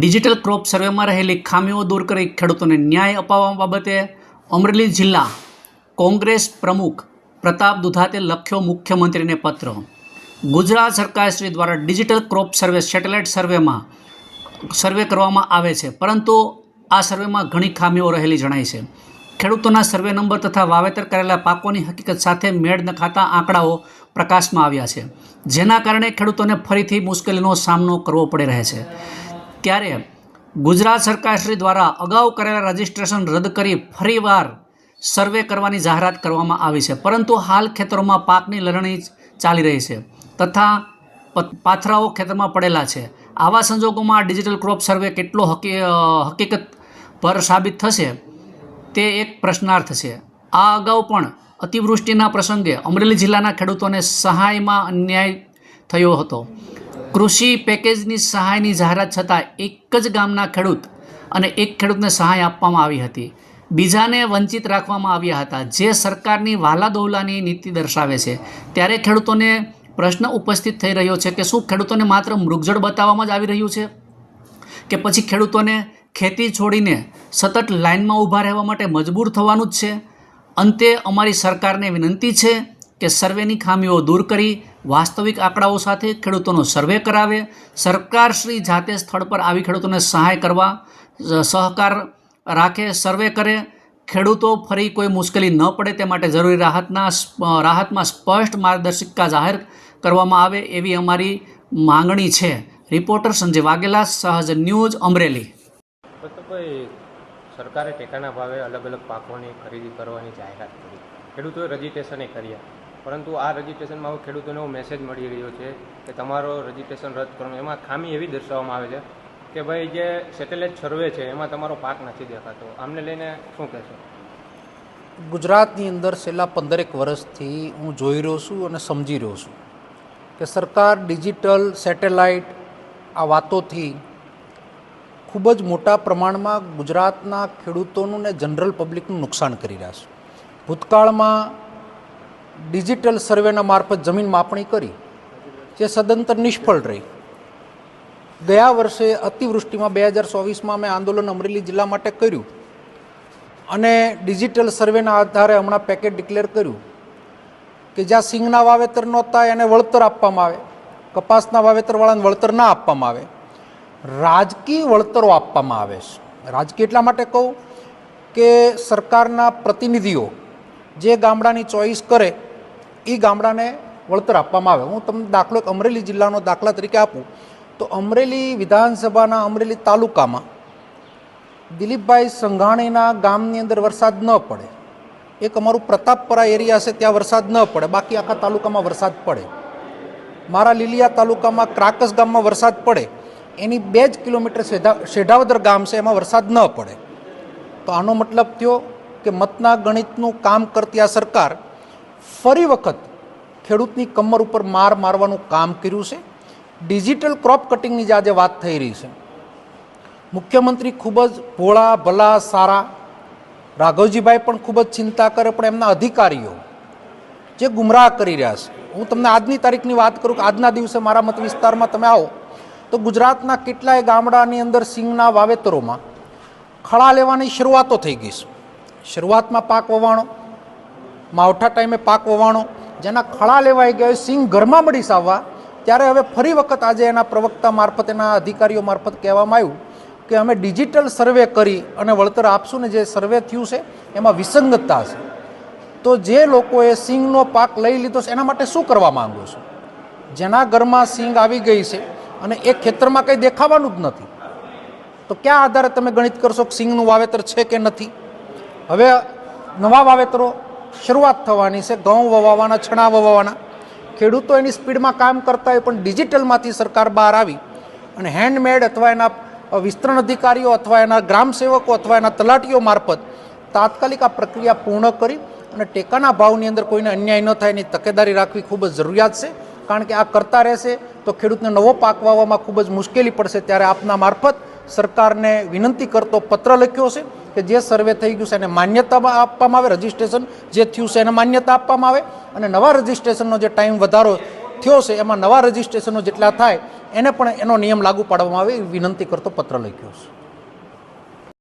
Digital crop સર્વેમાં રહેલી ખામીઓ દૂર કરી ખેડૂતોને ન્યાય અપાવવા બાબતે અમરેલી જિલ્લા કોંગ્રેસ પ્રમુખ પ્રતાપ દુધાતે લખ્યો મુખ્યમંત્રીને પત્ર. ગુજરાત સરકારશ્રી દ્વારા ડિજિટલ ક્રોપ સર્વે સેટેલાઇટ સર્વેમાં સર્વે કરવામાં આવે છે, પરંતુ આ સર્વેમાં ઘણી ખામીઓ રહેલી જણાય છે. ખેડૂતોના સર્વે નંબર તથા વાવેતર કરેલા પાકોની હકીકત સાથે મેળ ન ખાતા આંકડાઓ પ્રકાશમાં આવ્યા છે, જેના કારણે ખેડૂતોને ફરીથી મુશ્કેલીનો સામનો કરવો પડી રહે છે. ત્યારે ગુજરાત સરકારશ્રી દ્વારા અગાઉ કરેલા રજિસ્ટ્રેશન રદ કરી ફરીવાર સર્વે કરવાની જાહેરાત કરવામાં આવી છે. પરંતુ હાલ ખેતરોમાં પાકની લણણી ચાલી રહી છે તથા પાથરાઓ ખેતરમાં પડેલા છે. આવા સંજોગોમાં ડિજિટલ ક્રોપ સર્વે કેટલો હકી હકીકત પર સાબિત થશે તે એક પ્રશ્નાર્થ છે. આ અગાઉ પણ અતિવૃષ્ટિના પ્રસંગે અમરેલી જિલ્લાના ખેડૂતોને સહાયમાં અન્યાય થયો હતો. કૃષિ પેકેજની સહાયની જાહેરાત છતાં એક જ ગામના ખેડૂત અને એક ખેડૂતને સહાય આપવામાં આવી હતી. બીજાને વંચિત રાખવામાં આવ્યા હતા. જે સરકારની વાલા દોહલાની નીતિ દર્શાવે છે. ત્યારે ખેડૂતોને પ્રશ્ન ઉપસ્થિત થઈ રહ્યો છે કે શું ખેડૂતોને માત્ર મૃગજળ બતાવવામાં જ આવી રહ્યું છે? કે પછી ખેડૂતોને ખેતી છોડીને સતત લાઇનમાં ઊભા રહેવા માટે મજબૂર થવાનું જ છે? અંતે અમારી સરકારને વિનંતી છે કે સર્વેની ખામીઓ દૂર કરી વાસ્તવિક આંકડાઓ સાથે ખેડૂતોનો સર્વે કરાવે સરકારશ્રી જાતે સ્થળ પર આવી ખેડૂતોને સહાય કરવા સહકાર રાખે, સર્વે કરે. ખેડૂતો ફરી કોઈ મુશ્કેલી ન પડે તે માટે જરૂરી રાહતના રાહતમાં સ્પષ્ટ માર્ગદર્શિકા જાહેર કરવામાં આવે એવી અમારી માંગણી છે. રિપોર્ટર સંજય વાઘેલા, સહજ ન્યૂઝ, અમરેલી. સરકારે ટેકાના ભાવે અલગ અલગ પાકોની ખરીદી કરવાની જાહેરાત કરી. ખેડૂતોએ રજીસ્ટ્રેશને કર્યા. પરંતુ આ રજીસ્ટ્રેશનમાં હવે ખેડૂતોને એવો મેસેજ મળી રહ્યો છે કે તમારો રજીસ્ટ્રેશન રદ કરવાનું. એમાં ખામી એવી દર્શાવવામાં આવે છે કે ભાઈ જે સેટેલાઇટ સર્વે છે, એમાં તમારો પાક નથી દેખાતો. આમને લઈને શું કહેશો? ગુજરાતની અંદર છેલ્લા પંદરેક વર્ષથી હું જોઈ રહ્યો છું અને સમજી રહ્યો છું કે સરકાર ડિજિટલ સેટેલાઇટ આ વાતોથી ખૂબ જ મોટા પ્રમાણમાં ગુજરાતના ખેડૂતોનું ને જનરલ પબ્લિકનું નુકસાન કરી રહ્યા છે. ભૂતકાળમાં ડિજિટલ સર્વેના મારફત જમીન માપણી કરી, જે સદંતર નિષ્ફળ રહી. ગયા વર્ષે અતિવૃષ્ટિમાં બે હજાર ચોવીસમાં મેં આંદોલન અમરેલી જિલ્લા માટે કર્યું અને ડિજિટલ સર્વેના આધારે હમણાં પેકેટ ડિક્લેર કર્યું કે જ્યાં સિંગના વાવેતર નહોતા એને વળતર આપવામાં આવે, કપાસના વાવેતરવાળાને વળતર ના આપવામાં આવે, રાજકીય વળતરો આપવામાં આવે છે. રાજકીય એટલા માટે કહું કે સરકારના પ્રતિનિધિઓ જે ગામડાની ચોઈસ કરે એ ગામડાને વળતર આપવામાં આવે. હું તમને દાખલો એક અમરેલી જિલ્લાનો દાખલા તરીકે આપું. તો અમરેલી વિધાનસભાના અમરેલી તાલુકામાં દિલીપભાઈ સંઘાણીના ગામની અંદર વરસાદ ન પડે. એક અમારું પ્રતાપપરા એરિયા છે, ત્યાં વરસાદ ન પડે. બાકી આખા તાલુકામાં વરસાદ પડે. મારા લીલિયા તાલુકામાં ક્રાકસ ગામમાં વરસાદ પડે. એની બે જ કિલોમીટર શેઢા, શેઢાવદર ગામ છે, એમાં વરસાદ ન પડે. તો આનો મતલબ થયો કે મતના ગણિતનું કામ કરતી આ સરકાર ફરી વખત ખેડૂતની કમર ઉપર માર મારવાનું કામ કર્યું છે. ડિજિટલ ક્રોપ કટિંગની જે આજે વાત થઈ રહી છે. મુખ્યમંત્રી ખૂબ જ ભોળા, ભલા, સારા રાઘવજીભાઈ પણ ખૂબ જ ચિંતા કરે પણ એમના અધિકારીઓ જે ગુમરાહ કરી રહ્યા છે. હું તમને આજની તારીખની વાત કરું કે આજના દિવસે મારા મત વિસ્તારમાં તમે આવો તો ગુજરાતના કેટલાય ગામડાની અંદર સિંગના વાવેતરોમાં ખળા લેવાની શરૂઆતો થઈ ગઈ છે. શરૂઆતમાં પાક વવાણો માવઠા ટાઈમે પાક વવાણો જેના ખળા લેવાઈ ગયા હોય, સિંગ ઘરમાં મળી આવવા ત્યારે હવે ફરી વખત આજે એના પ્રવક્તા મારફત એના અધિકારીઓ મારફત કહેવામાં આવ્યું કે અમે ડિજિટલ સર્વે કરી અને વળતર આપશું ને જે સર્વે થયું છે એમાં વિસંગતતા છે તો જે લોકોએ સિંગનો પાક લઈ લીધો છે એના માટે શું કરવા માંગો છો? જેના ઘરમાં સિંગ આવી ગઈ છે અને એ ખેતરમાં કંઈ દેખાવાનું જ નથી તો ક્યાં આધારે તમે ગણિત કરશો કે સિંગનું વાવેતર છે કે નથી? હવે નવા વાવેતરો શરૂઆત થવાની છે, ઘઉં વવાવાના, છણા વવાવાના. ખેડૂતો એની સ્પીડમાં કામ કરતા હોય પણ ડિજિટલમાંથી સરકાર બહાર આવી અને હેન્ડમેડ અથવા એના વિસ્તરણ અધિકારીઓ અથવા એના ગ્રામ સેવકો અથવા એના તલાટીઓ મારફત તાત્કાલિક આ પ્રક્રિયા પૂર્ણ કરી અને ટેકાના ભાવની અંદર કોઈને અન્યાય ન થાય એની તકેદારી રાખવી ખૂબ જ જરૂરિયાત છે. કારણ કે આ કરતા રહેશે તો ખેડૂતને નવો પાક વાવવામાં ખૂબ જ મુશ્કેલી પડશે. ત્યારે આપના મારફત સરકારને વિનંતી કરતો પત્ર લખ્યો છે. કે જે સર્વે થઈ ગયું છે એને માન્યતા આપવામાં આવે, રજિસ્ટ્રેશન જે થયું છે એને માન્યતા આપવામાં આવે અને નવા રજિસ્ટ્રેશનનો જે ટાઈમ વધારો થયો છે એમાં નવા રજિસ્ટ્રેશનો જેટલા થાય એને પણ એનો નિયમ લાગુ પાડવામાં આવે એવી વિનંતી કરતો પત્ર લખ્યો છે.